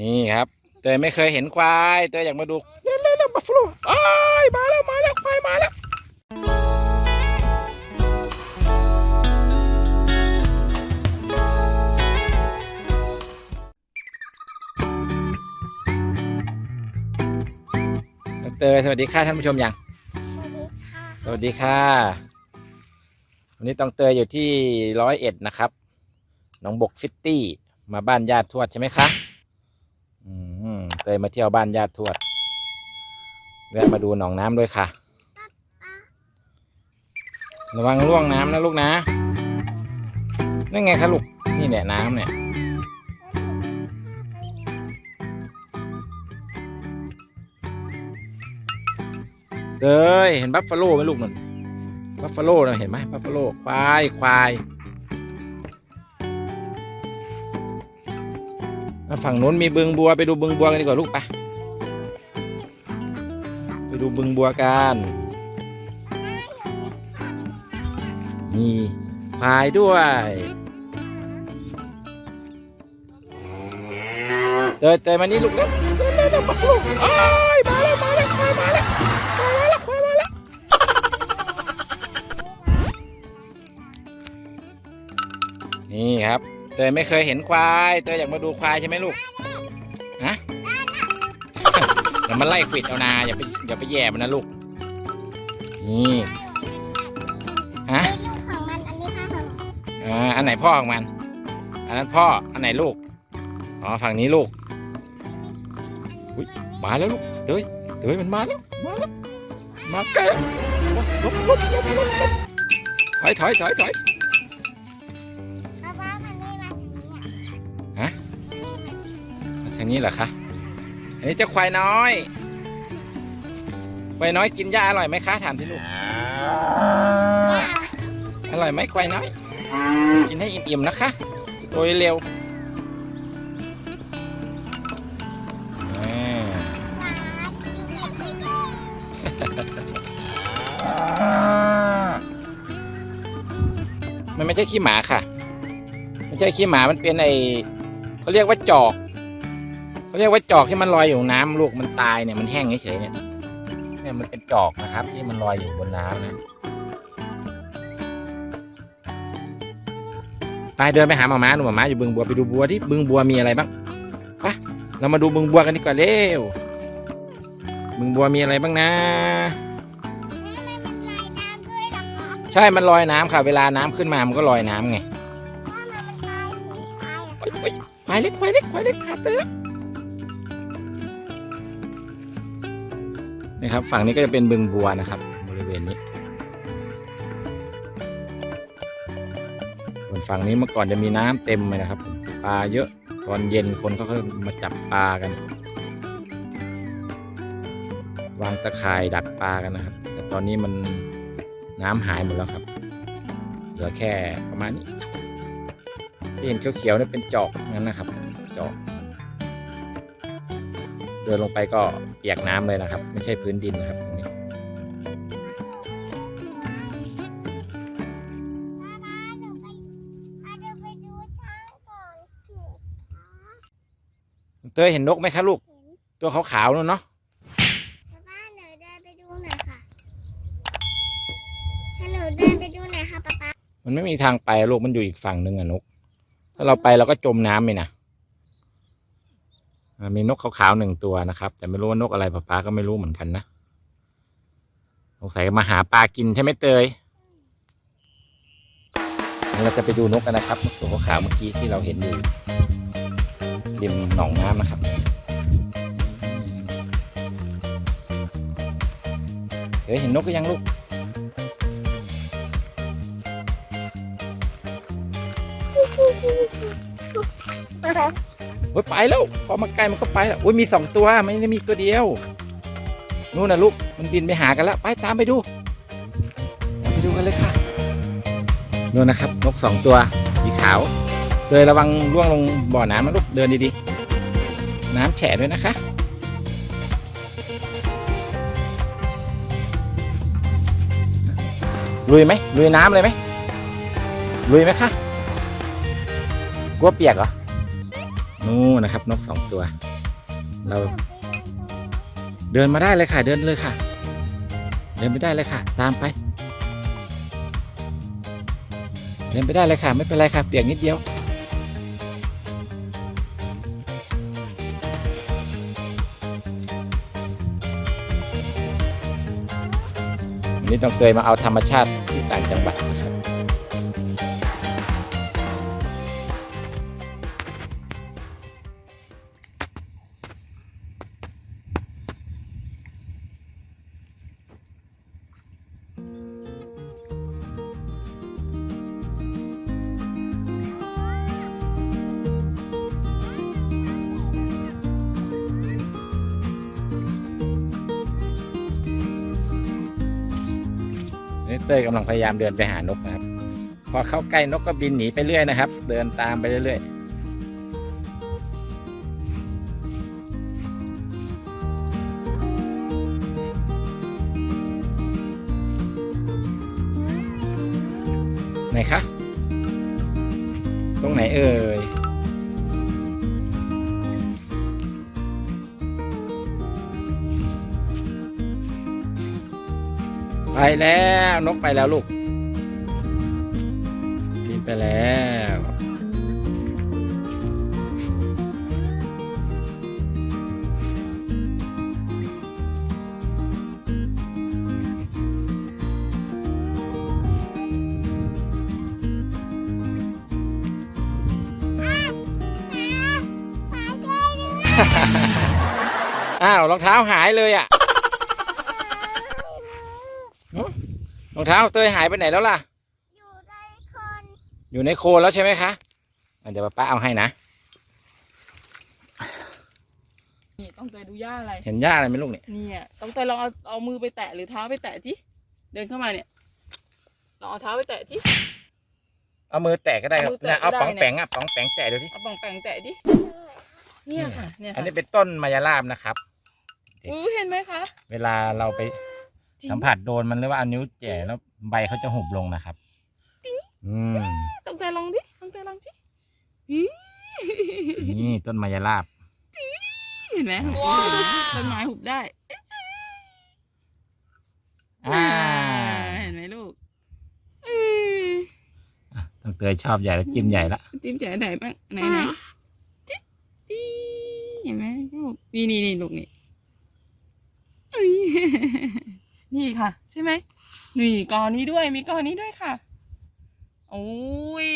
นี่ครับเตยไม่เคยเห็นควายเตยอยากมาดูเร็วเร็วเร็วบัฟฟาโลอ้ายมาแล้วมาแล้วควายมาแล้วเตยสวัสดีค่ะท่านผู้ชมยังสวัสดีค่ะสวัสดีค่ะวันนี้ต้องเตยอยู่ที่ร้อยเอ็ดนะครับหนองบกซิตี้มาบ้านญาติทวดใช่ไหมคะอืม เตยมาเที่ยวบ้านญาติทวดแวะมาดูหนองน้ำด้วยค่ะ ระวังล่วงน้ำนะลูกนะนั่นไงคะลูก นี่แหละน้ำเนี่ยเตยเห็นบัฟฟาโลไหมลูกนั่นบัฟฟาโลนะเห็นไหมบัฟฟาโลควายควาย อะฝั่งนู้นมีบึงบัวไปดูบึงบัวกันดีกว่าลูกไปไปดูบึงบัวกันมีควายด้วยเตยเตยมานี่ลูกเร็วเร็วเร็วเร็วบัฟฟาโลอ้ายมาแล้วมาแล้วควายมาแล้วควายมาแล้วควายมาแล้วนี่ครับ เตยไม่เคยเห็นควายเตยอยากมาดูควายใช่ไหมลูกฮะเดี๋ยวมันไล่ขวิดเอานาอย่าไปอย่าไปแย่มันนะลูกนี่ฮะของมันอันนี้ค่ะของอ่าอันไหนพ่อของมัน อันนั้นพ่ออันไหนลูกอ๋อฝั่งนี้ลูกอุ้ยมาแล้วลูกเตยเตยมันมาแล้วมาแล้วมาใกล้ถอยถอยถอยถอยางนี้เหรอคะ อันนี้เจ้าควายน้อย ควายน้อยกินหญ้าอร่อยไหมคะ ถามที่ลูก อร่อยไหมควายน้อย กินให้อิ่มๆนะคะโตเร็วอ่ามันไม่ใช่ขี้หมาค่ะ ไม่ใช่ขี้หมา มันเป็นไอเขาเรียกว่าจอก เขาเรียกว่าจอกที่มันลอยอยู่น้ำลูกมันตายเนี่ยมันแห้งเฉยๆเนี่ยเนี่ยมันเป็นจอกนะครับ ที่มันลอยอยู่บนน้ำนะไปเดินไปหาหมาม้าดูหมาม้าอยู่บึงบัวไปดูบัวที่บึงบัวมีอะไรบ้างไปเรามาดูบึงบัวกันดีกว่าเร็วบึงบัวมีอะไรบ้างนะแม่มันลอยน้ำด้วยเหรอคะใช่มันลอยน้ำค่ะ เวลาน้ำขึ้นมามันก็ลอยน้ำไงว่ามันมันลอยถึงตายเฮ้ยเฮ้ยควายเล็กควายเล็กควายเล็กหาเตอ นี่ครับ ฝั่งนี้ก็จะเป็นบึงบัวนะครับ บริเวณนี้ส่วนฝั่งนี้เมื่อก่อนจะมีน้ำเต็มเลยนะครับ ปลาเยอะตอนเย็นคนเขาก็มาจับปลากัน วางตะข่ายดักปลากันนะครับ แต่ตอนนี้มันน้ำหายหมดแล้วครับ เหลือแค่ประมาณนี้ที่เห็นเขียวๆนี่เป็นจอกนั่นนะครับ เดินลงไปก็เปียกน้ำเลยนะครับ ไม่ใช่พื้นดินนะครับตรงนี้ป้าป้าหนูไปป้าเดินไปดูช้างก่อนสิเตยเห็นนกไหมคะลูกเห็นตัวขาวๆนู่นเนาะป้าป้าหนูเดินไปดูหน่อยค่ะให้หนูเดินไปดูหน่อยค่ะป้าป้ามันไม่มีทางไปลูกมันอยู่อีกฝั่งหนึ่งอะนก ถ้าเราไปเราก็จมน้ำไปนะอ่า มีนกขาวๆหนึ่งตัวนะครับ แต่ไม่รู้ว่านกอะไรป้าป๊าก็ไม่รู้เหมือนกันนะสงสัยมาหาปลากินใช่ไหมเตยเราจะไปดูนกกันนะครับนกตัวขาวเมื่อกี้ที่เราเห็นอยู่ริมหนองน้ำนะครับเตยเห็นนกก็ยังลูก โอ้ยไปแล้ว พอมาใกล้มันก็ไปแล้วโอ้ยมีสองตัวไม่ได้มีตัวเดียวนู่นนะลูกมันบินไปหากันแล้วไปตามไปดูตามไปดูกันเลยค่ะนู่นนะครับ นกสองตัวสีขาวเดยระวังล่วงลงบ่อน้ำนะลูกเดินดีๆ น้ำแฉะด้วยนะคะลุยไหมลุยน้ำเลยไหมลุยไหมคะกลัวเปียกเหรอ นู่นนะครับนกสองตัว เราเดินมาได้เลยค่ะ เดินเลยค่ะ เดินไปได้เลยค่ะ ตามไป เดินไปได้เลยค่ะ ไม่เป็นไรค่ะเปียกนิดเดียววันนี้ต้องเตยมาเอาธรรมชาติที่ต่างจังหวัด นี่เต้ยกำลังพยายามเดินไปหานกนะครับ พอเข้าใกล้นกก็บินหนีไปเรื่อยนะครับ เดินตามไปเรื่อยๆไหนคะ ตรงไหนเอ่ย ไปแล้วนกไปแล้วลูกบินไปแล้วอ้าวรองเท้าหายเลยอะ รองเท้าเตยหายไปไหนแล้วล่ะ อยู่ในคนอยู่ในโคนแล้วใช่ไหมคะอะเดี๋ยวป้าเอาให้นะ นี่ต้องเตยดูย่าอะไร เห็นหญ้าอะไรไหมลูกเนี่ย เนี่ยต้องเตยลองเอาเอามือไปแตะหรือเท้าไปแตะที่เดินเข้ามาเนี่ยลองเอาเท้าไปแตะที่ เอามือแตะก็ได้ครับเอามือแตะเนี่ยเอาก็ได้ ป๋องแปงอะป๋องแปงแตะดูที่เอาปองแปงแตะที่เนี่ยค่ะเนี่ยอันค่ะนี้เป็นต้นมายาลาบนะครับ อู้เห็นไหมคะ เวลาเราไปจริง สัมผัสโดนมันหรือว่าเอานิ้วแจ่แล้วใบเขาจะหุบลงนะครับอืมต้องเตยลองดิต้องเตยลองสิอี๋นี่ต้นมายาลาบเห็นไหมหุบต้นไม้หุบได้อ่าเห็นไหมลูกเอ้ยอะต้องเตยชอบใหญ่แล้วจิ้มใหญ่ละจิ้มแจ่ไหนบ้างไหนไหนจิ๊ดจิ๊ดเห็นไหมลูกนี่นี่นี่ลูกนี่เอ้ย นี่ค่ะ ใช่ไหมนี่กอนี้ด้วยมีกอนี้ด้วยค่ะโอ้ย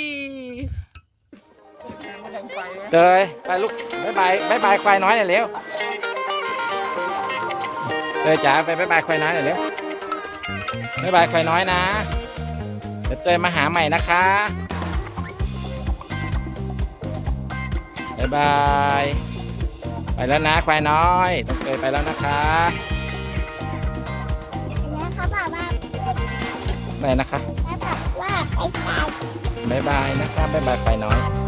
มาดังไฟแล้วเตยไปลูกบายบายบายบายควายน้อยหน่อยเร็วเตยจ๋าไปบายบายควายน้อยหน่อยเร็วบายบายควายน้อยนะเดี๋ยวเตยมาหาใหม่นะคะบายบาย ไปแล้วนะควายน้อยต้องเตยไปแล้วนะคะ ไปนะคะเขาบอกว่าไปตายบายบายนะคะบายบายควายน้อยบ